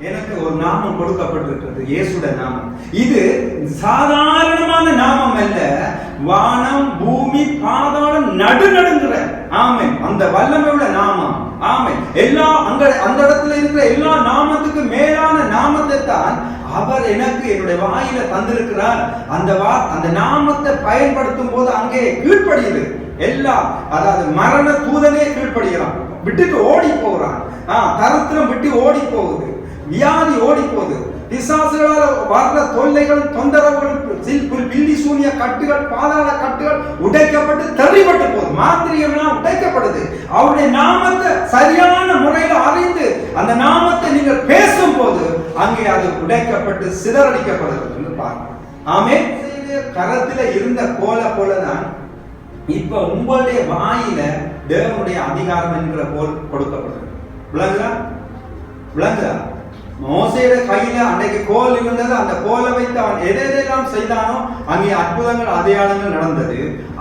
எனக்கு ஒரு நாமம் கொடுக்கப்பட்டிருக்கிறது இயேசுட நாமம். இது சாதாரணமான நாமம் அல்ல. வானம் பூமி பாதாளம் நடுநடுங்கிற ஆமை அந்த வல்லமை உள்ள நாமம். ஆமை எல்லா அங்க அந்த இடத்துல இருக்கிற எல்லா நாமத்துக்கு மேலான நாமத்தை தான் அவர் எனக்கு என்னுடைய வாயில தந்திருக்கிறார். அந்த வா அந்த நாமத்தை பயன்படுத்தும் போது அங்கே கீழ்ப்படுகிறது எல்லாம் அதாவது மரண தூதனே கீழ்ப்படுகிறான். விட்டுட்டு ஓடி போறான். ஆஹ் தரத்திரம் விட்டு ஓடி போகுது. வியாதி ஓடிப்போது பிசாசுகளால் வர்ற தொல்லைகள் தொந்தரவுகள் சில் பில்லி சூனிய கட்டுகள் பாதாள கட்டுகள் உடைக்கப்பட்டு தள்ளிப்பட்டு போகுது. மாந்திரியம்லாம் உடைக்கப்படுது. அவருடைய நாமத்தை சரியான முறையில் அறிந்து அந்த நாமத்தை நீங்கள் பேசும்போது அங்கே அது உடைக்கப்பட்டு சிதறடிக்கப்படுது என்று பாருங்க ஆமே கரத்தில் இருந்த கோல போலதான் இப்ப உங்களுடைய வாயில தேவனுடைய அதிகாரம் என்கிற கோல் கொடுக்கப்படுது விளங்குதா? விளங்குதா? மோசையில கையில அன்றைக்கு கோல் இருந்தது. அந்த கோலை வைத்து அவன் எதை எதெல்லாம் செய்தானோ அங்கே அற்புதங்கள் அடையாளங்கள் நடந்தது.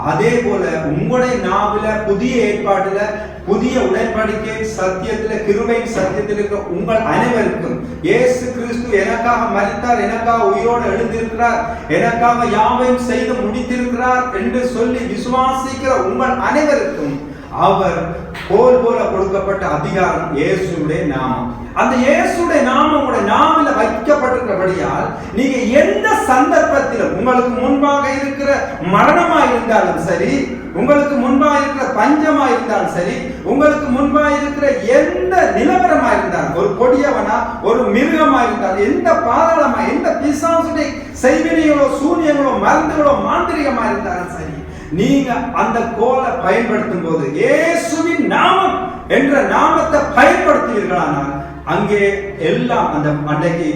அதே போல உங்களுடைய நாவில புதிய ஏற்பாட்டுல புதிய உடன்படிக்கை சத்தியத்துல கிருபையின் சத்தியத்தில் இருக்கிற உங்கள் அனைவருக்கும் இயேசு கிறிஸ்து எனக்காக மறித்தார் எனக்காக உயிரோடு எழுந்திருக்கிறார் எனக்காக யாவையும் செய்து முடித்திருக்கிறார் என்று சொல்லி விசுவாசிக்கிற உங்கள் அனைவருக்கும் அவர் கோல் போல கொடுக்கப்பட்ட அதிகாரம் இயேசுடைய நாமம். அந்த இயேசுடைய நாமம் உடைய நாமில வைக்கப்பட்டிருக்கிறபடியால் நீங்க எந்த சந்தர்ப்பத்திலும் உங்களுக்கு முன்பாக இருக்கிற மரணமா இருந்தாலும் சரி உங்களுக்கு முன்பாக இருக்கிற பஞ்சமா இருந்தாலும் சரி உங்களுக்கு முன்பாக இருக்கிற எந்த நிலவரமா இருந்தாலும் ஒரு கொடியவனா ஒரு மிருகமா இருந்தாலும் எந்த பாதாளமா எந்த பிசாசுடைய செய்வினைகளோ சூன்யங்களோ மருந்துகளோ மாந்திரிகமா இருந்தாலும் சரி நீங்க அந்த கோலை பயன்படுத்தும் போது இயேசுவின் நாமம் என்ற நாமத்தை பயன்படுத்துவீர்களானால் அங்கே எல்லாம் அந்த அன்னைக்கு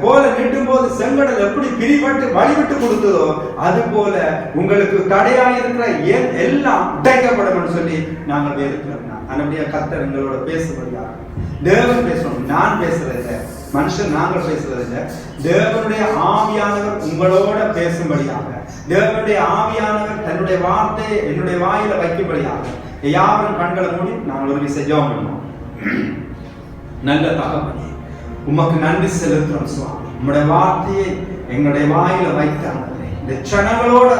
கோலை நீட்டும் போது செங்கடல் எப்படி பிரிபட்டு வழிவிட்டு கொடுத்ததோ அது போல உங்களுக்கு தடையாயிருக்கிற இருக்கிற எல்லாம் உடைக்கப்படும் சொல்லி நாங்கள் வேறுக்கிறோம் அதனுடைய கத்தர் எங்களோட பேசுபடியாக தேவன் பேசணும் நான் பேசுறதில்லை மனுஷன் நாங்கள் பேசுறதில்ல தேவனுடைய ஆவியானவர் உங்களோட பேசும்படியாக தேவனுடைய ஆவியானவர் தன்னுடைய வார்த்தையை என்னுடைய வாயில வைக்கும்படியாக யாவரும் கண்களை மூடி நாங்கள் உதவி செய்யவும் பண்ணுவோம் நல்ல தகவல் உமக்கு நன்றி செலுத்துறோம் சுவாமி. உங்களுடைய வார்த்தையை எங்களுடைய வாயில வைத்தாங்க இந்த க்ஷணங்களோட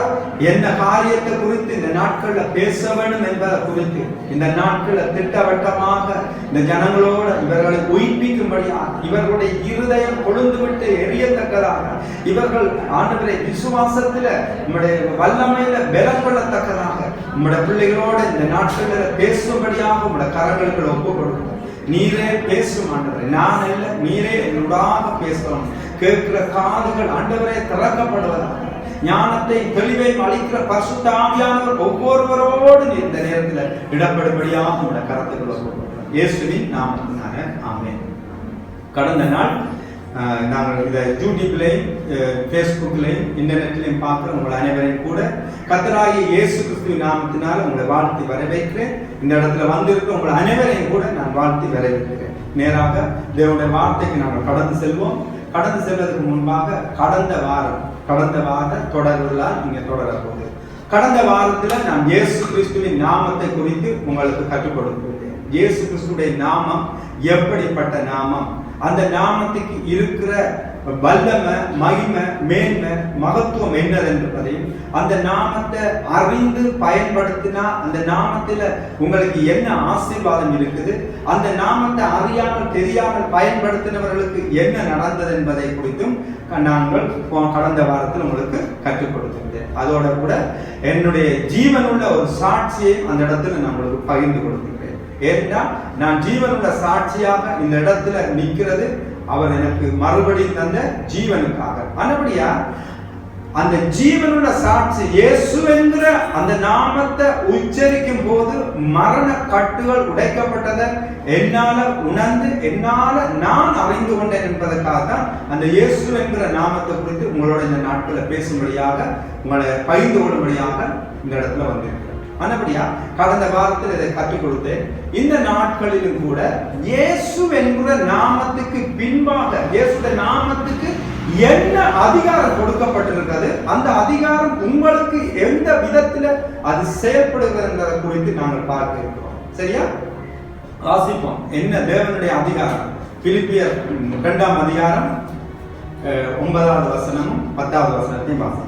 என்ன காரியத்தை குறித்து இந்த நாட்கள்ல பேச வேண்டும் என்பதை குறித்து இந்த நாட்கள்ல திட்டவட்டமாக இந்த ஜனங்களோட இவர்களை உயிர்ப்பிக்கும்படியாக இவர்களுடைய இருதயம் கொழுந்து விட்டு எரியத்தக்கதாக இவர்கள் ஆண்டவரை விசுவாசத்துல உம்முடைய வல்லமையில பலம் கொள்ளத்தக்கதாக உம்முடைய பிள்ளைகளோட இந்த நாட்கள்ல பேசும்படியாக உம்முடைய கரங்களுக்கு ஒப்பு கொடுக்கிறோம். நீரே பேசும் ஆண்டவரே நான் இல்லை நீரே என்னுடாக பேசணும். கேட்கிற காதுகள் ஆண்டவரே திறக்கப்படுவதாக ஞானத்தை தெளிவை அளிக்கிற பரிசுத்த ஆவியானவர் ஒவ்வொருவரோடு இந்த நேரத்தில் இடப்படும்படியாக உங்களோட கரத்துக்குள்ள கொடுக்கிறோம் இயேசுவின் நாமத்தினால ஆமென். கடந்த நாள் நாங்கள் இதை யூடியூப்லையும் ஃபேஸ்புக்லையும் இன்டர்நெட்லையும் பார்க்குற உங்கள் அனைவரையும் கூட கத்தராகிய இயேசு கிறிஸ்துவின் நாமத்தினால் உங்களை வாழ்த்தி வரவேற்கிறேன். இந்த இடத்துல வந்திருக்க உங்கள் அனைவரையும் கூட நான் வாழ்த்தி வரவேற்கிறேன். நேராக தேவனுடைய வார்த்தைக்கு நாங்கள் கடந்து செல்வோம். கடந்து செல்வதற்கு முன்பாக கடந்த வாரம் கடந்த வார தொடர்களால் நீங்க தொடர போகுது. கடந்த வாரத்துல நான் இயேசு கிறிஸ்துவின் நாமத்தை குறித்து உங்களுக்கு கற்றுக் கொடுத்திருந்தேன் இயேசு கிறிஸ்துடைய நாமம் எப்படிப்பட்ட நாமம்? அந்த நாமத்துக்கு இருக்கிற வல்லமை மகிமை மேன்மை மகத்துவம் என்னது என்பதையும் அந்த நாமத்தை அறிந்து பயன்படுத்தினா அந்த நாமத்துல உங்களுக்கு என்ன ஆசீர்வாதம் இருக்குது? அந்த நாமத்தை அறியாமல் தெரியாமல் பயன்படுத்தினவர்களுக்கு என்ன நடந்தது என்பதை குறித்தும் நாங்கள் போ- கடந்த வாரத்தில் உங்களுக்கு கற்றுக் கொடுத்திருந்தேன். அதோட கூட என்னுடைய ஜீவனுள்ள ஒரு சாட்சியை அந்த இடத்துல நான் உங்களுக்கு பகிர்ந்து கொடுத்தேன். ஏன்னா நான் ஜீவனுள்ள சாட்சியாக இந்த இடத்துல நிற்கிறது? அவர் எனக்கு மறுபடியும் தந்த ஜீவனுக்காக. ஆனபடியா அந்த ஜீவனுள்ள சாட்சி இயேசு என்கிற அந்த நாமத்தை உச்சரிக்கும் போது மரண கட்டுகள் உடைக்கப்பட்டதை என்னால உணர்ந்து என்னால நான் அறிந்து கொண்டேன் என்பதற்காக தான் அந்த இயேசு என்கிற நாமத்தை குறித்து உங்களோட இந்த நாட்களை பேசும்படியாக உங்களை பகிர்ந்து கொள்ளும்படியாக இந்த இடத்துல வந்திருக்கு ஆனபடியா கடந்த வாரத்தில் இதை கற்றுக் கொடுத்து இந்த நாட்களிலும் கூட இயேசு என்கிற நாமத்துக்கு பின்பாக இயேசுடைய நாமத்துக்கு என்ன அதிகாரம் கொடுக்கப்பட்டிருக்கிறது அந்த அதிகாரம் உங்களுக்கு எந்த விதத்துல அது செயல்படுகிறது குறித்து நாங்கள் பார்க்க இருக்கிறோம். சரியா? வாசிப்போம். என்ன தேவனுடைய அதிகாரம்? பிலிப்பியர் இரண்டாம் அதிகாரம் ஒன்பதாவது வசனமும் பத்தாவது வசனத்தையும் வாசிப்போம்.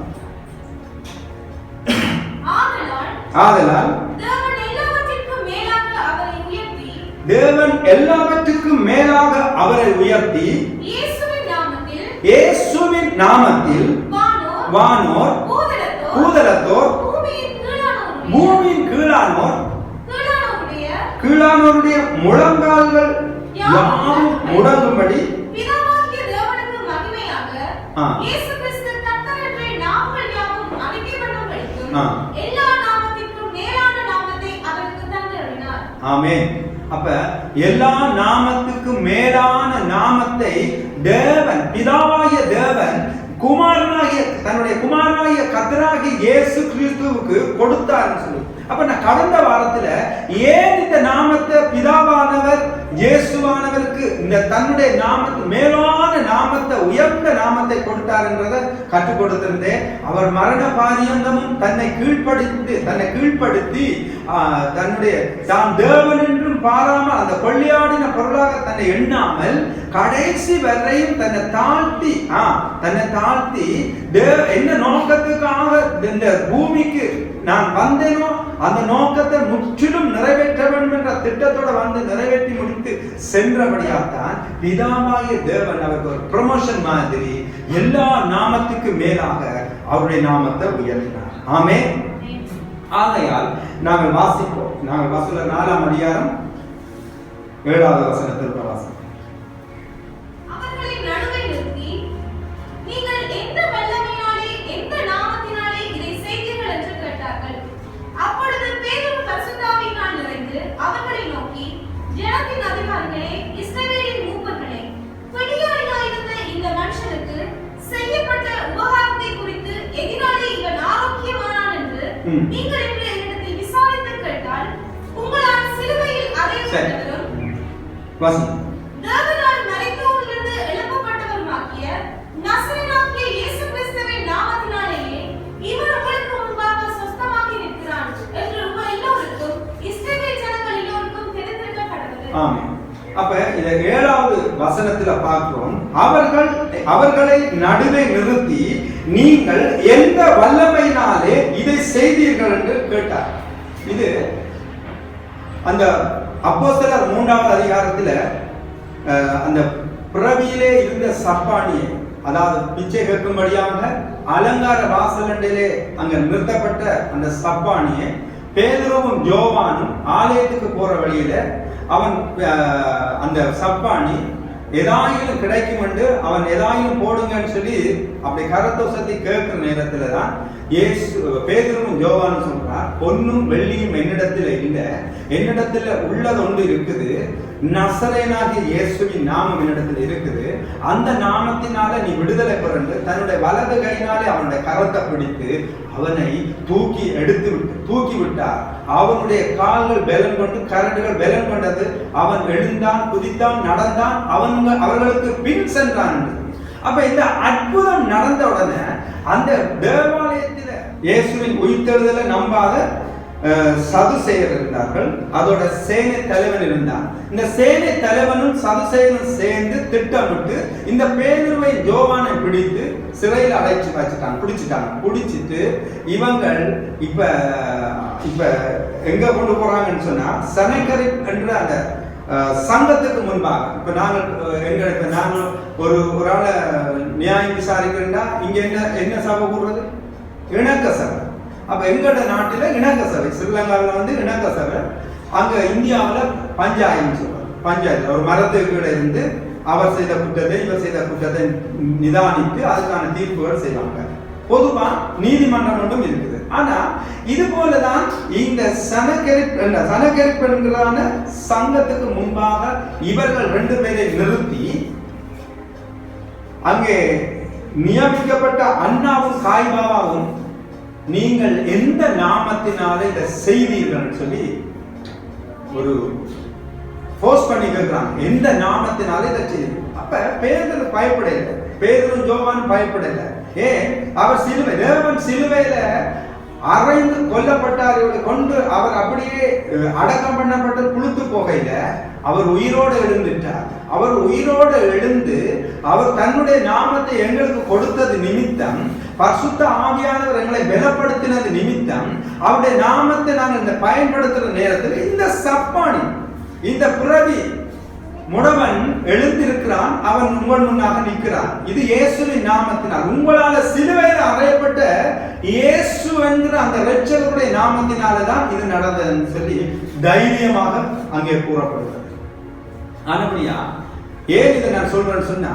ஆதலால் தேவன் எல்லாவற்றிற்கும் மேலாக அவரை உயர்த்தி தேவன் எல்லாவற்றுக்கும் மேலாக அவரை உயர்த்தி இயேசுவின் நாமத்தில் வானோர் பூதலத்தோர் பூதலத்தோர் பூமியின் கீழானோர் கீழானோருடைய முழங்கால்கள் யாவும் முடங்கும்படி ஆ. ஆமே அப்ப எல்லா நாமத்துக்கும் மேலான நாமத்தை தேவன் பிதாவாகிய தேவன் குமாரனாகிய தன்னுடைய குமாரனாகிய கத்தராகிய இயேசு கிறிஸ்துவுக்கு கொடுத்தாருன்னு சொல்லி. அப்ப நான் கடந்த வாரத்துல ஏன் இந்த நாமத்தை பிதாவானவர் இயேசுவானவருக்கு இந்த தன்னுடைய நாமத்து மேலான நாமத்தை உயர்ந்த நாமத்தை கொடுத்தார்ன்றதை கற்றுக் கொடுத்திருந்தேன். அவர் மரண பாரியந்தமும் தன்னை கீழ்ப்படுத்தி தன்னை கீழ்ப்படுத்தி தன்னுடைய தான் தேவன் என்றும் பாராமல் அந்த கொள்ளையாடின பொருளாக தன்னை எண்ணாமல் கடைசி வரையும் தன்னை தாழ்த்தி ஆ தன்னை தாழ்த்தி தேவ என்ன நோக்கத்துக்காக இந்த பூமிக்கு நான் வந்தேனோ அந்த நோக்கத்தை முற்றிலும் நிறைவேற்ற வேண்டும் என்ற திட்டத்தோட வந்து நிறைவேற்றி முடித்து சென்றபடியால்தான் பிதாவாகிய தேவன் அவருக்கு ஒரு ப்ரொமோஷன் மாதிரி எல்லா நாமத்துக்கு மேலாக அவருடைய நாமத்தை உயர்த்தினார். ஆமே ஆகையால் நாங்கள் வாசிப்போம். நாங்கள் வாசில நாலாம் அதிகாரம் ஏழாவது வசனத்திற்கு வாசிப்போம் நீங்கள் என்று என்னிடத்தில் விசாரித்து கேட்டால் உங்களால் சிலுவையில் அறையப்பட்டவரும் வாசி தேவனால் மரித்தோரிலிருந்து எழுப்பப்பட்டவருமாகிய நசரேயனாகிய இயேசு கிறிஸ்துவின் நாமத்தினாலேயே இவர் உங்களுக்கு முன்பாக சொஸ்தமாகி நிற்கிறான் என்று உங்கள் எல்லோருக்கும் இஸ்ரவேல் ஜனங்கள் எல்லோருக்கும் தெரிந்திருக்க கடவுள் ஆமென். அப்ப இத ஏழாவது வசனத்துல பார்க்கிறோம். அவர்கள் அவர்களை நடுவே நிறுத்தி நீங்கள் எந்த வல்லமையினாலே இதை செய்தீர்கள் என்று கேட்டார். இது அந்த அப்போஸ்தலர் மூன்றாவது அதிகாரத்தில் அந்த பிறவியிலே இருந்த சப்பானியை அதாவது பிச்சை கேட்கும்படியாக அலங்கார வாசலண்டிலே அங்க நிறுத்தப்பட்ட அந்த சப்பானியை பேதுருவும் ஜோவானும் ஆலயத்துக்கு போற வழியில அவன் அந்த சப்பானி எதாயிலும் கிடைக்கும் என்று அவன் எதாயிலும் போடுங்கன்னு சொல்லி அப்படி கரத்தோசத்தை கேட்கிற நேரத்துல தான் ஏசு பேதரும் ஜோவான்னு சொல்றார் பொன்னும் வெள்ளியும் என்னிடத்துல இல்லை. என்னிடத்துல உள்ளது ஒன்று இருக்குது. நசரேனாகிய இயேசுவின் நாமம் என்னிடத்தில் இருக்குது. அந்த நாமத்தினால நீ விடுதலை பெறண்டு தன்னுடைய வலது கையினாலே அவனுடைய கரத்தை பிடித்து அவனை தூக்கி எடுத்து விட்டு தூக்கி விட்டார். அவனுடைய கால்கள் பலன் கொண்டு கரடுகள் பலன் கொண்டது. அவன் எழுந்தான் குதித்தான் நடந்தான் அவங்க அவர்களுக்கு பின் சென்றான் அப்ப இந்த அற்புதம் நடந்த உடனே அந்த தேவாலயத்தில இயேசுவின் உயிர்த்தெழுதலை நம்பாத சதுசேயர் இருந்தார்கள். அதோட சேனை தலைவன் இருந்தான். இந்த சேனை தலைவனும் சதுசேயனும் சேர்ந்து திட்டமிட்டு இந்த பேதுருவை ஜோவானை பிடித்து சிறையில் அடைச்சு வச்சுட்டாங்க. பிடிச்சிட்டாங்க. பிடிச்சிட்டு இவங்கள் இப்ப இப்ப எங்க கொண்டு போறாங்கன்னு சொன்னா சனைக்கரை என்ற அந்த சங்கத்துக்கு முன்பாக. இப்ப நாங்கள் எங்க இப்ப நாங்கள் ஒரு ஒரு ஆளை நியாயம் விசாரிக்கிறோம்னா இங்க என்ன என்ன சபை கூடுறது? இணக்க சபை. அப்ப எங்களோட நாட்டுல இணக்க சபை ஸ்ரீலங்காவில் வந்து இணக்க சபை அங்க இந்தியாவுல பஞ்சாயத்து சொல்றாங்க. பஞ்சாயத்து ஒரு மரத்துக்கிட இருந்து அவர் செய்த குற்றத்தை இவர் செய்த குற்றத்தை நிதானித்து அதுக்கான தீர்ப்புகள் செய்வாங்க. பொதுவா நீதிமன்றம் ஒன்றும் இருக்குது. ஆனா இது போலதான் இந்த சனக்கெரிப் என்ற சங்கத்துக்கு முன்பாக இவர்கள் ரெண்டு பேரை நிறுத்தி அங்கே நியமிக்கப்பட்ட அண்ணாவும் காய்பாவாவும் நீங்கள் எந்த நாமத்தினால இதை செய்வீர்கள் சொல்லி ஒரு போஸ்ட் பண்ணி கேட்கிறாங்க எந்த நாமத்தினால இதை செய்யுது அப்ப பேதர் பயப்படையில. பேதரும் ஜோவான் பயப்படையில. ஏன்? அவர் சிலுவை தேவன் சிலுவையில அரைந்து கொல்லப்பட்டார். இவரை கொண்டு அவர் அப்படியே அடக்கம் பண்ணப்பட்டு புழுத்து போகையில அவர் உயிரோடு எழுந்துட்டார். அவர் உயிரோடு எழுந்து அவர் தன்னுடைய நாமத்தை எங்களுக்கு கொடுத்தது நிமித்தம் பரிசுத்த ஆவியானவர் எங்களை பலப்படுத்தினது நிமித்தம் அவருடைய நாமத்தை நாங்கள் இந்த பயன்படுத்துற நேரத்தில் இந்த சப்பானி இந்த பிறவி முடவன் எழுந்திருக்கிறான் அவன் உங்கள் முன்னாக நிற்கிறான். இது இயேசுவின் நாமத்தினால். உங்களால சிலுவையில் அறையப்பட்ட இயேசு என்கிற அந்த இரட்சகருடைய நாமத்தினால தான் இது நடந்ததுன்னு சொல்லி தைரியமாக அங்கே கூறப்படுகிறது. ஆனபடியா ஏன் இதை நான் சொல்றேன்னு சொன்னா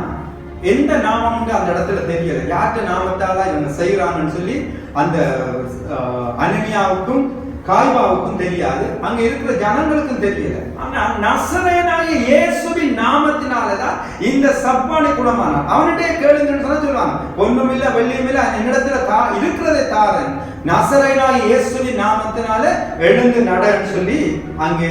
எந்த நாமம்னு அந்த இடத்துல தெரியல. யார்கிட்ட நாமத்தால என்ன செய்யறாங்கன்னு சொல்லி அந்த அஹ், அனனியாவுக்கும் காய்பாவுக்கும் தெரியாது. அங்க இருக்கிற ஜனங்களுக்கும் தெரியல. ஆனா நசரேனாகிய இயேசுவின் நாமத்தினாலதான் இந்த சப்பானை குணமானான் அவன்கிட்டயே கேளுங்கன்னு சொன்னா சொல்லுவாங்க ஒண்ணும் இல்ல வெள்ளியும் இல்ல என்னிடத்துல தா இருக்கிறதே தாரன். நசரேனாகிய இயேசுவின் நாமத்தினால எழுந்து நடன்னு சொல்லி அங்கே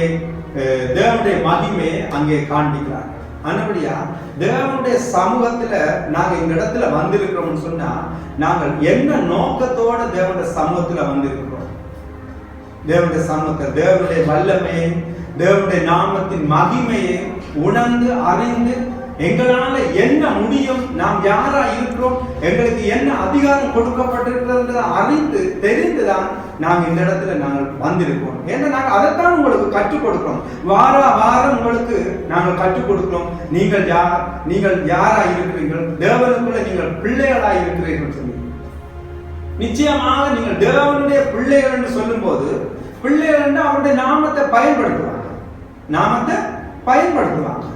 தேவனுடைய மகிமையை அங்கே காண்பிக்கிறார். அனுபடியா தேவனுடைய சமூகத்துல நாங்க இந்த இடத்துல வந்திருக்கிறோம்னு சொன்னா நாங்கள் என்ன நோக்கத்தோட தேவனுடைய சமூகத்துல வந்திருக்கிறோம்? தேவனுடைய சமூகத்தை தேவனுடைய வல்லமையை தேவனுடைய நாமத்தின் மகிமையை உணர்ந்து அறிந்து எங்களால என்ன முடியும்? நாம் யாரா இருக்கிறோம்? எங்களுக்கு என்ன அதிகாரம் கொடுக்கப்பட்டிருக்கிறது அறிந்து தெரிந்துதான் நாம் இந்த இடத்துல நாங்கள் வந்திருக்கோம் ஏன்னா நாங்கள் அதைத்தான் உங்களுக்கு கற்றுக் கொடுக்கிறோம். வார வாரம் உங்களுக்கு நாங்கள் கற்றுக் கொடுக்கிறோம். நீங்கள் யார்? நீங்கள் யாரா இருக்கிறீர்கள்? தேவனுக்குள்ள நீங்கள் பிள்ளைகளா இருக்கிறீர்கள் சொல்லி. நிச்சயமாக நீங்கள் தேவனுடைய பிள்ளைகள் என்று சொல்லும்போது பிள்ளைகள் என்று அவருடைய நாமத்தை பயன்படுத்துவாங்க. நாமத்தை பயன்படுத்துவாங்க.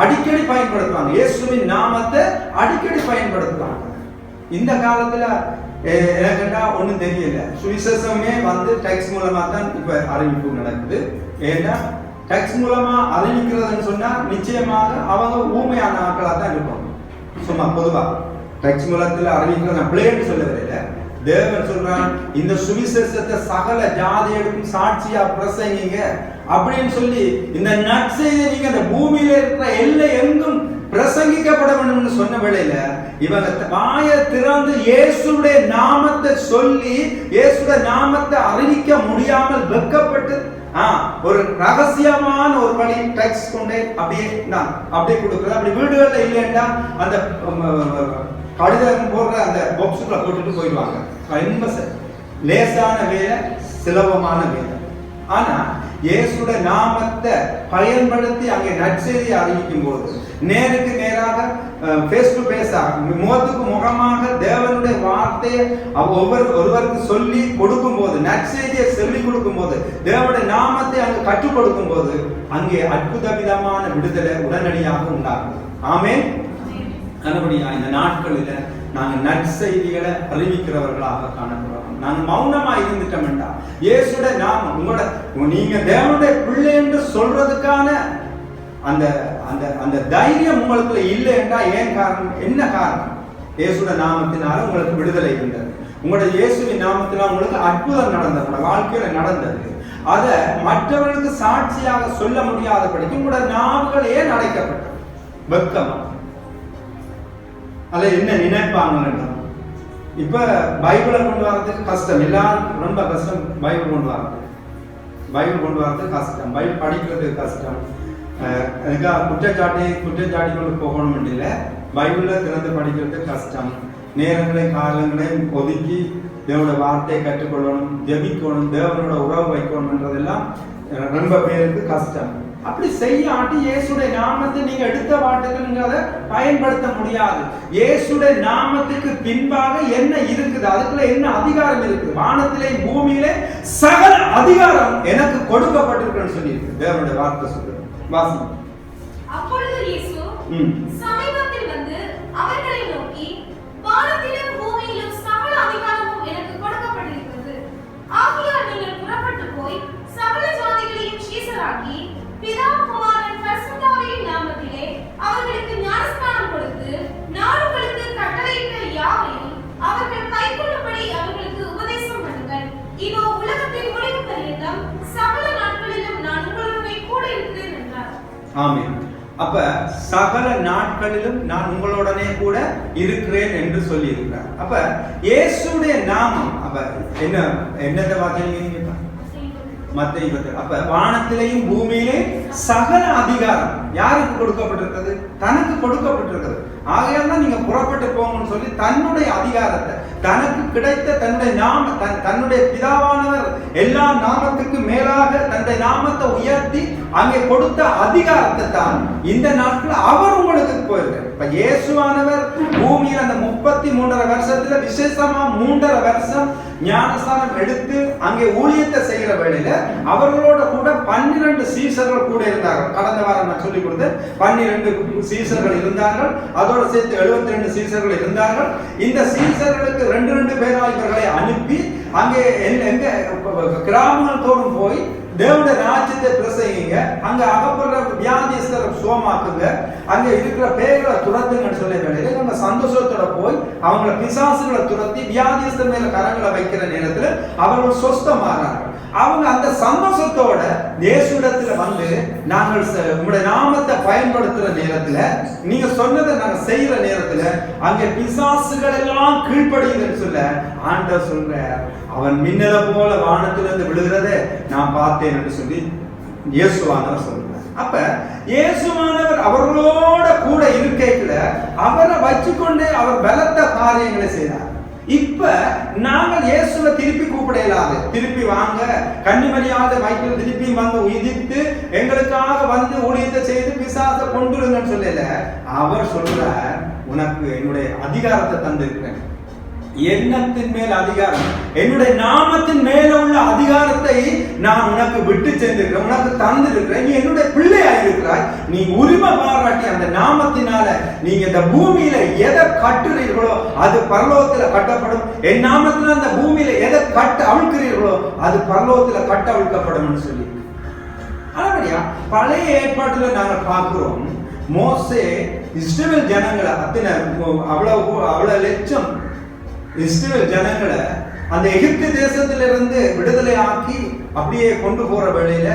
அடிக்கடி பயன்படுத்துவாங்க. இயேசுவின் நாமத்தை அடிக்கடி பயன்படுத்துவாங்க. இந்த காலத்துல எனக்குண்டா எனக்கு கேட்டா ஒண்ணும் தெரியல. சுவிசேஷமே வந்து டெக்ஸ் மூலமா தான் இப்ப அறிவிப்பு நடக்குது. ஏன்னா டெக்ஸ் மூலமா அறிவிக்கிறதுன்னு சொன்னா நிச்சயமாக அவங்க ஊமையான ஆட்களா தான் இருப்பாங்க. சும்மா பொதுவா டெக்ஸ் மூலத்தில் அறிவிக்கிற நான் பிளேன்னு சொல்ல வரையில தேவன் சொல்றான் இந்த சுவிசேஷத்தை சகல ஜாதிகளுக்கும் சாட்சியா பிரசங்கிங்க. அப்படின்னு சொல்லி இந்த நற்செய்தி நீங்க அந்த பூமியில இருக்கிற எல்லை எங்கும் பிரசங்கிக்கப்பட வேண்டும்னு சொன்ன வேளையில இவங்க வாய திறந்து இயேசுடைய நாமத்தை சொல்லி இயேசுடைய நாமத்தை அறிவிக்க முடியாமல் வெக்கப்பட்டு ஒரு ரகசியமான ஒரு வழி டெக்ஸ்ட் கொண்டே அப்படியே நான் அப்படியே கொடுக்குறது. அப்படி வீடுகள்ல இல்லைன்னா அந்த கடிதம் போடுற அந்த பாக்ஸுக்குள்ள போட்டுட்டு போயிடுவாங்க. ரொம்ப லேசான வேலை சுலபமான வேலை. ஆனா இயேசுட நாமத்தை பயன்படுத்தி அங்கே நற்செய்தியை அறிவிக்கும் போது நேருக்கு நேராக ஃபேஸ் டு ஃபேஸாக முகத்துக்கு முகமாக தேவனுடைய வார்த்தையை ஒவ்வொரு ஒருவருக்கு சொல்லி கொடுக்கும் போது நற்செய்தியை சொல்லி கொடுக்கும் போது தேவனுடைய நாமத்தை அங்கு கற்றுக் கொடுக்கும் போது அங்கே அற்புத விதமான விடுதலை உடனடியாக உண்டாகும். ஆமென். அதுபடியா இந்த நாட்களில நாங்க நற்செய்திகளை அறிவிக்கிறவர்களாக காணப்படுறோம் நான் மௌனமா இருந்துட்டோம் இயேசுட நாம உங்களோட நீங்க தேவனுடைய பிள்ளை என்று சொல்றதுக்கான அந்த அந்த அந்த தைரியம் உங்களுக்குள்ள இல்லை என்றா ஏன் காரணம்? என்ன காரணம்? இயேசுட நாமத்தினால உங்களுக்கு விடுதலை இருந்தது. உங்களோட இயேசுவின் நாமத்தினால் உங்களுக்கு அற்புதம் நடந்தது உங்களோட வாழ்க்கையில நடந்தது. அதை மற்றவர்களுக்கு சாட்சியாக சொல்ல முடியாதபடிக்கு உங்களோட நாவுகள் ஏன் அடைக்கப்பட்டது வெக்கம் அதை என்ன நினைப்பாங்க இப்ப பைபிளை கொண்டு வரதுக்கு கஷ்டம். எல்லாருக்கும் ரொம்ப கஷ்டம் பைபிள் கொண்டு வரது பைபிள் கொண்டு வரது கஷ்டம். பைபிள் படிக்கிறது கஷ்டம். அதுக்காக குற்றச்சாட்டி குற்றச்சாட்டி கொண்டு போகணும் இல்லை. பைபிளில் திறந்து படிக்கிறது கஷ்டம். நேரங்களை காலங்களை ஒதுக்கி தேவனோட வார்த்தையை கற்றுக்கொள்ளணும் ஜெபிக்கணும் தேவனோட உறவு வைக்கணும்ன்றதெல்லாம் ரொம்ப பேருக்கு கஷ்டம். அப்படி செய்யாட்டி இயேசுடைய நாமத்தை நீங்க எடுத்த வாட்டுக்கு நீங்க அதை பயன்படுத்த முடியாது. இயேசுடைய நாமத்துக்கு பின்பாக என்ன இருக்குது? அதுக்குள்ள என்ன அதிகாரம் இருக்குது? வானத்திலே பூமியிலே சகல அதிகாரம் எனக்கு கொடுக்கப்பட்டிருக்குன்னு சொல்லியிருக்கு. தேவனுடைய வார்த்தை சொல்லுது. வாசி அப்பொழுது இயேசு ம். சமீபத்தில் வந்து அவர்களை நோக்கி வானத்திலும் பூமியிலும் சகல அதிகாரமும் எனக்கு கொடுக்கப்பட்டிருக்கிறது ஆகையால் நீங்கள் புறப்பட்டு போய் சகல ஜாதிகளையும் சீசராக்கி பிதா குமாரன் பரிசுத்தாவியின் நாமத்திலே அவர்களுக்கு ஞானஸ்நானம் கொடுத்து நான் உங்களுக்கு கட்டளையிட்ட யாவையும் அவர்கள் கைக்கொள்ளும்படி அவர்களுக்கு உபதேசம் பண்ணுங்கள் இதோ உலகத்தின் முடிவு பரியந்தம் சகல நாட்களிலும் நான் உங்களுடனே கூட இருக்கிறேன் என்றார் ஆமென் அப்ப சகல நாட்களிலும் நான் உங்களுடனே கூட இருக்கிறேன் என்று சொல்லி இருக்கிறார் அப்ப இயேசுடைய நாமம் அப்ப என்ன என்னத்தை வாக்கியம் மத்திய இருபத்தி அப்ப வானத்திலேயும் பூமியிலே சகல அதிகாரம் யாருக்கு கொடுக்கப்பட்டிருக்கிறது? தனக்கு கொடுக்கப்பட்டிருக்கிறது. ஆகையால் தான் நீங்க புறப்பட்டு போங்கன்னு சொல்லி தன்னுடைய அதிகாரத்தை தனக்கு கிடைத்த தன்னுடைய நாம தன் தன்னுடைய பிதாவானவர் எல்லா நாமத்துக்கு மேலாக தன்னுடைய நாமத்தை உயர்த்தி அங்கே கொடுத்த அதிகாரத்தை தான் இந்த நாட்கள் அவர் உங்களுக்கு போயிருக்கார் இப்ப இயேசுவானவர் பூமியில் அந்த முப்பத்தி மூன்றரை வருஷத்துல விசேஷமா மூன்றரை வருஷம் ஞானஸ்தானம் எடுத்து அங்கே ஊழியத்தை செய்கிற வேளையில அவர்களோட கூட பன்னிரண்டு சீசர்கள் கூட இருந்தார்கள். கடந்த வாரம் நான் சொல்லி கொடுத்தேன். பன்னிரண்டு சீசர்கள் இருந்தார்கள். அதோட சேர்த்து எழுபத்தி ரெண்டு சீசர்கள் இருந்தார்கள். இந்த சீசர்களுக்கு ரெண்டு ரெண்டு பேரா இவர்களை அனுப்பி அங்கே எங்க- எங்க கிராமங்கள் தோறும் போய் தேவனுடைய ராஜ்யத்தை பிரசங்கிங்க அங்க அகப்படுற வியாதிஸ்தரை சுகமாக்குங்க. அங்க இருக்கிற பேர்களை துரத்துங்கன்னு சொல்ல வேண்டியது நம்ம சந்தோஷத்தோட போய் அவங்கள பிசாசுகளை துரத்தி வியாதிஸ்தர் மேல கரங்களை வைக்கிற நேரத்துல அவர்கள் சொஸ்தமாகிறார்கள் அவங்க அந்த சந்தோஷத்தோட நேசுடத்துல வந்து நாங்கள் உங்களுடைய நாமத்தை பயன்படுத்துற நேரத்துல நீங்க சொன்னதை நாங்க செய்யற நேரத்துல அங்க பிசாசுகள் எல்லாம் கீழ்படியுதுன்னு சொல்ல ஆண்டவர் சொல்ற அவன் மின்னலை போல வானத்திலிருந்து விழுகிறதை நான் பார்த்தேன் என்று சொல்லி இயேசுவானவர் சொல்ற அப்ப இயேசுமானவர் அவர்களோட கூட இருக்கைக்குள்ள அவரை வச்சுக்கொண்டே அவர் பலத்த காரியங்களை செய்தார். இப்ப நாங்கள் இயேசுவை திருப்பி கூப்பிட இயலாது. திருப்பி வாங்க கண்ணிமறியாத வயிற்றில் திருப்பி வந்து உயிர்த்து எங்களுக்காக வந்து ஊழியத்தை செய்து பிசாசை கொண்டுடுங்கன்னு சொல்லல. அவர் சொல்றார் உனக்கு என்னுடைய அதிகாரத்தை தந்திருக்கிறேன். எண்ணத்தின் மேல் அதிகாரம்? என்னுடைய நாமத்தின் மேல உள்ள அதிகாரத்தை நான் உனக்கு விட்டு சென்றிருக்கிறேன் உனக்கு தந்திருக்கிறேன் நீ என்னுடைய பிள்ளையாக இருக்கிறாய் நீ உரிமை பாராட்டி அந்த நாமத்தினால நீங்க இந்த பூமியில எதை கட்டுறீர்களோ அது பரலோகத்துல கட்டப்படும். என் நாமத்துல அந்த பூமியில எதை கட்ட அவிழ்க்கிறீர்களோ அது பரலோகத்துல கட்ட அவிழ்க்கப்படும் சொல்லி. அதனாலயா பழைய ஏற்பாட்டுல நாங்க பார்க்கிறோம் மோசே இஸ்ரேல் ஜனங்களை அத்தனை அவ்வளவு அவ்வளவு லட்சம் இஸ்ரேல் ஜனங்களை அந்த எகிப்து தேசத்திலிருந்து விடுதலை ஆக்கி அப்படியே கொண்டு போற வேளையில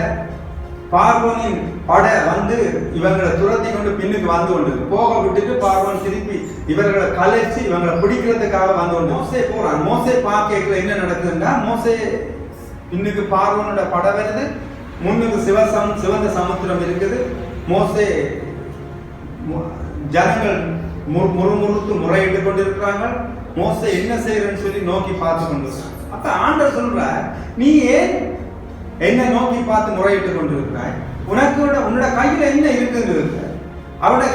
பார்வனின் படை வந்து இவங்களை துரத்தி கொண்டு பின்னுக்கு வந்து கொண்டு போக விட்டுட்டு பார்வன் திருப்பி இவர்களை கலைச்சு இவங்களை பிடிக்கிறதுக்காக வந்து கொண்டு மோசே போறான். மோசே பார்க்கல என்ன நடக்குதுன்னா மோசே பின்னுக்கு பார்வனோட படை வருது. முன்னுக்கு சிவசம் சிவந்த சமுத்திரம் இருக்குது. மோசே மு- ஜனங்கள் முறுமுறுத்து முறையிட்டு கொண்டிருக்கிறாங்க மோச என்ன செய்யறன்னு சொல்லி நோக்கி பார்த்து கொண்டிருக்காங்க அப்ப ஆண்டவர் சொல்ற நீ ஏன் என்ன நோக்கி பார்த்து முறையிட்டு கொண்டிருக்கிறாய்? உனக்கு உன்னோட கையில என்ன இருக்குன்னு இருக்கு.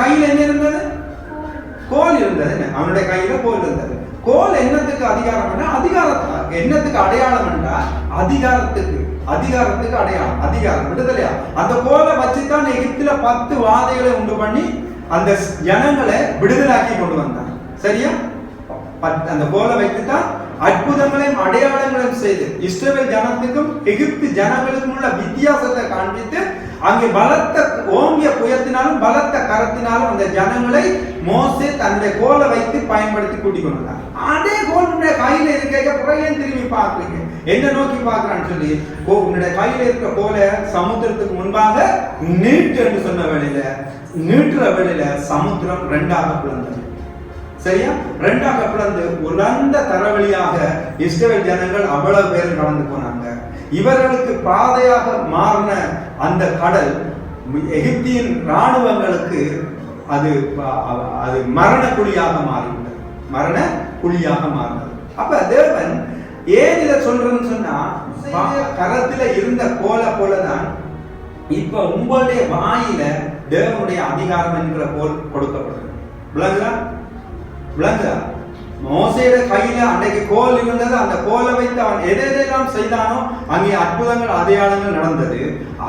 கையில என்ன இருந்தது? கோல் இருந்தது. என்ன? அவனுடைய கையில கோல் இருந்தது. கோல் என்னத்துக்கு அதிகாரம் அதிகாரத்தா என்னத்துக்கு அடையாளம் என்றா அதிகாரத்துக்கு அதிகாரத்துக்கு அடையாளம் அதிகாரம். விடுதலையா? அந்த கோலை வச்சுதான் எகிப்துல பத்து வாதைகளை உண்டு பண்ணி அந்த ஜனங்களை விடுதலாக்கி கொண்டு வந்தாங்க சரியா? பத்- அந்த கோலை வைத்துதான் அற்புதங்களையும் அடையாளங்களையும் செய்து இஸ்ரேல் ஜனத்துக்கும் எகிப்து ஜனங்களுக்கும் உள்ள வித்தியாசத்தை காண்பித்து அங்கே பலத்த ஓங்கிய புயத்தினாலும் பலத்த கரத்தினாலும் அந்த ஜனங்களை மோசே தன்னுடைய கோலை வைத்து பயன்படுத்தி கூட்டிக் கொண்டார். அதே கோல் உன்னுடைய கையில இருக்க புறையன் ஏன் திரும்பி பார்க்குறீங்க? என்ன நோக்கி பார்க்கறான்னு சொல்லி ஓ உன்னுடைய கையில இருக்கிற கோல சமுத்திரத்துக்கு முன்பாக நீட்டு என்று சொன்ன வேலையில நீட்டுற வேலையில சமுத்திரம் ரெண்டாக பிளந்தது சரியா? ரெண்டாக பிளந்து உலர்ந்த தரவழியாக இஸ்ரேல் ஜனங்கள் அவ்வளவு பேரும் கடந்து போனாங்க. இவர்களுக்கு பாதையாக மாறின அந்த கடல் எகிப்தியின் ராணுவங்களுக்கு அது அது மரண குழியாக மாறிவிட்டது. மரண குழியாக மாறினது. அப்ப தேவன் ஏன் இதை சொல்றேன்னு சொன்னா கரத்துல இருந்த கோல போலதான் இப்ப உங்களுடைய வாயில தேவனுடைய அதிகாரம் என்கிற கோல் கொடுக்கப்பட்டது விளங்குதா? விளங்குதா மோசையோட கையில அன்றைக்கு கோல் இருந்தது. அந்த கோலை வைத்து அவன் எதை எதெல்லாம் செய்தானோ அங்கே அற்புதங்கள் அடையாளங்கள் நடந்தது.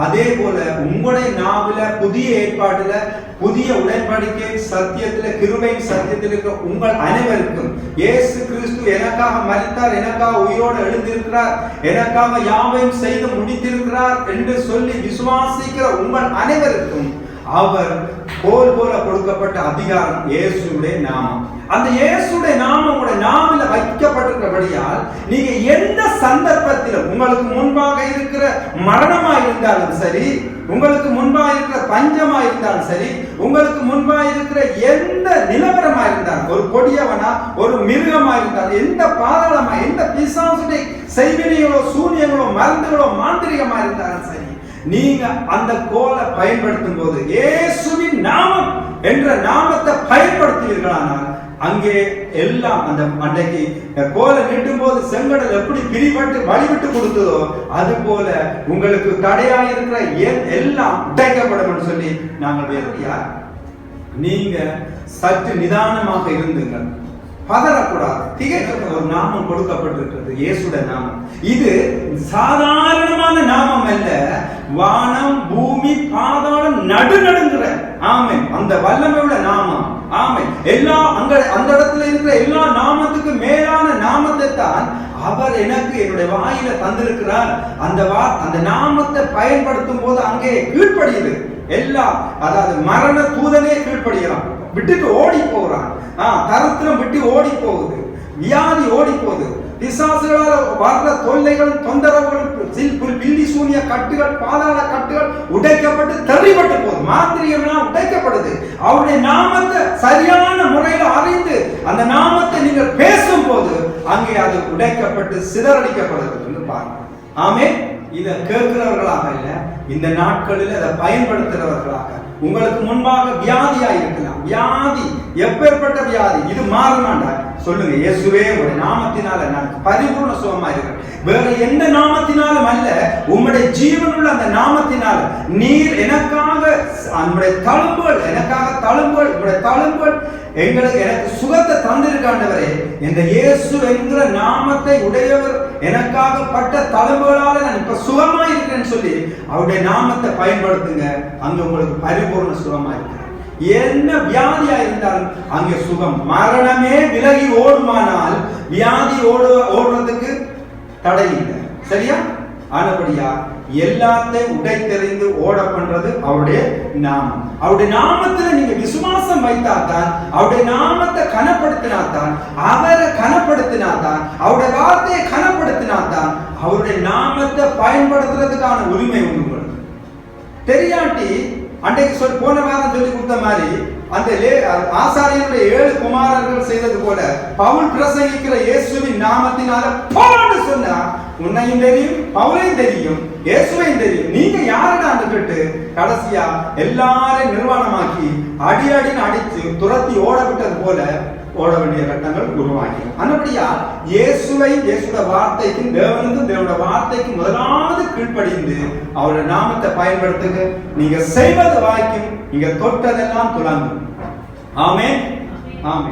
அதே போல உங்களுடைய நாவில புதிய ஏற்பாட்டுல புதிய உடன்படிக்கை சத்தியத்துல கிருபை சத்தியத்தில் இருக்கிற உங்கள் அனைவருக்கும் இயேசு கிறிஸ்து எனக்காக மறித்தார் எனக்காக உயிரோடு எழுந்திருக்கிறார் எனக்காக யாவையும் செய்து முடித்திருக்கிறார் என்று சொல்லி விசுவாசிக்கிற உங்கள் அனைவருக்கும் அவர் போல் போல கொடுக்கப்பட்ட அதிகாரம் இயேசுடைய நாமம். அந்த இயேசுடைய நாமம் உங்களுடைய நாமில வைக்கப்பட்டிருக்கிறபடியால் நீங்க எந்த சந்தர்ப்பத்திலும் உங்களுக்கு முன்பாக இருக்கிற மரணமா இருந்தாலும் சரி உங்களுக்கு முன்பாக இருக்கிற பஞ்சமா இருந்தாலும் சரி உங்களுக்கு முன்பாக இருக்கிற எந்த நிலவரமா இருந்தாலும் ஒரு கொடியவனா ஒரு மிருகமா இருந்தாலும் எந்த பாதாளமா எந்த பிசாசுடைய செய்வினைகளோ சூனியங்களோ மருந்துகளோ மாந்திரிகமா இருந்தாலும் சரி நீங்க அந்த கோலை பயன்படுத்தும் போது இயேசுவின் நாமம் என்ற நாமத்தை பயன்படுத்துவீர்களானால் அங்கே எல்லாம் அந்த அன்றைக்கு கோலை நீட்டும் போது செங்கடல் எப்படி பிரிபட்டு வழிவிட்டு கொடுத்ததோ அது போல உங்களுக்கு தடையா இருக்கிற எல்லாம் உடைக்கப்படும் சொல்லி நாங்கள் வேறு நீங்க சற்று நிதானமாக இருந்துங்கள். பதறக்கூடாது. திகைக்க ஒரு நாமம் கொடுக்கப்பட்டிருக்கிறது. இயேசுட நாமம். இது சாதாரணமான நாமம் அல்ல. வானம் பூமி பாதாளம் நடுநடுங்கிற ஆமை அந்த வல்லமை உள்ள நாமம். ஆமை எல்லா அங்க அந்த இடத்துல இருக்கிற எல்லா நாமத்துக்கு மேலான நாமத்தை தான் அவர் எனக்கு என்னுடைய வாயில தந்திருக்கிறார். அந்த வா அந்த நாமத்தை பயன்படுத்தும் போது அங்கே கீழ்ப்படியுது. எல்லாம் அதாவது மரண தூதனே கீழ்ப்படுகிறான். விட்டுட்டு ஓடி போகிறான் ஆ தரத்திரம் விட்டு ஓடி போகுது வியாதி ஓடி போகுது பிசாசுகளால் வர்ற தொல்லைகளும் தொந்தரவுகளும் பில்லி சூனிய கட்டுகள் பாதாள கட்டுகள் உடைக்கப்பட்டு தள்ளிப்பட்டு போகுது. மாந்திரியம்லாம் உடைக்கப்படுது. அவருடைய நாமத்தை சரியான முறையில் அறிந்து அந்த நாமத்தை நீங்கள் பேசும்போது அங்கே அது உடைக்கப்பட்டு சிதறடிக்கப்படுது பாருங்க ஆமே இதை கேட்கிறவர்களாக இல்லை இந்த நாட்களில் அதை பயன்படுத்துகிறவர்களாக உங்களுக்கு முன்பாக வியாதியா இருக்கலாம் வியாதி எப்பேற்பட்ட வியாதி? இது மாறுமாண்டா சொல்லுங்க இயேசுவே ஒரு நாமத்தினால நான் பரிபூர்ண சுகமா இருக்கிறேன் வேற எந்த நாமத்தினாலும் அல்ல உம்முடைய ஜீவனுள்ள அந்த நாமத்தினால நீர் எனக்காக நம்முடைய தழும்புகள் எனக்காக தழும்புகள் உங்களுடைய தழும்புகள் எங்களுக்கு எனக்கு சுகத்தை தந்திருக்காண்டவரே. இந்த இயேசு என்கிற நாமத்தை உடையவர் எனக்காக பட்ட தழும்புகளால நான் இப்ப சுகமா இருக்கிறேன்னு சொல்லி அவருடைய நாமத்தை பயன்படுத்துங்க. அங்க உங்களுக்கு பரிபூர்ண சுகமா இருக்கு என்ன வியாதியா இருந்தாலும் அங்கே சுகம். மரணமே விலகி ஓடுமானால் வியாதி ஓடு ஓடுறதுக்கு தடை இல்லை சரியா? ஆனபடியா எல்லாத்தையும் உடைத்தெறிந்து ஓட பண்றது அவருடைய நாமம். அவருடைய நாமத்துல நீங்க விசுவாசம் வைத்தாதான் அவருடைய நாமத்தை கனப்படுத்தினாதான் அவரை கனப்படுத்தினாதான் அவருடைய வார்த்தையை கனப்படுத்தினாதான் அவருடைய நாமத்தை பயன்படுத்துறதுக்கான உரிமை உண்டு உங்களுக்கு. தெரியாட்டி அன்றைக்கு சொல் போன வாரம் சொல்லி கொடுத்த மாதிரி அந்த லே- ஆசாரியனுடைய ஏழு குமாரர்கள் செய்தது போல பவுல் பிரசங்கிக்கிற இயேசுவின் நாமத்தினால போன்னு சொன்னா உன்னையும் தெரியும் பவுலையும் தெரியும் இயேசுவையும் தெரியும். நீங்க யாருடான்னு கேட்டு? கடைசியா எல்லாரையும் நிர்வாணமாக்கி அடி அடின்னு அடிச்சு துரத்தி ஓட விட்டது போல ஓட வேண்டிய கட்டங்கள் உருவாகி. அந்தபடியா இயேசுவை இயேசுட வார்த்தைக்கும் தேவனுக்கும் தேவனோட வார்த்தைக்கும் முதலாவது கீழ்ப்படிந்து அவருடைய நாமத்தை பயன்படுத்துங்க. நீங்க செய்வது வாய்க்கும் நீங்க தொட்டதெல்லாம் துலங்கும். ஆமே ஆமே